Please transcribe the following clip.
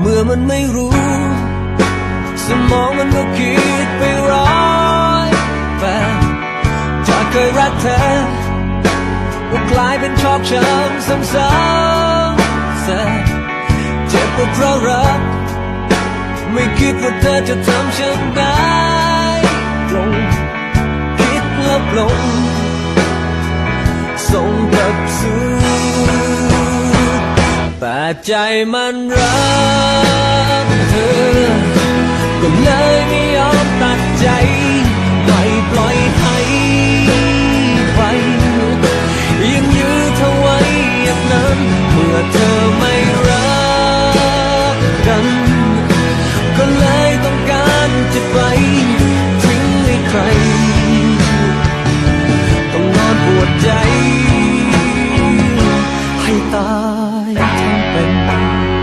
เมื่อมันไม่รู้ สมองมันก็คิดไปร้อยแปดจาเคยรักเธอก็กลายเป็นชอกช้ำซ้ำๆแสนเจ็บก็เพราะรัก ไม่คิดว่าเธอจะทำฉันได้ลงคิดลบลง แต่ใจมันรักเธอ ก็เลยไม่ยอมตัดใจ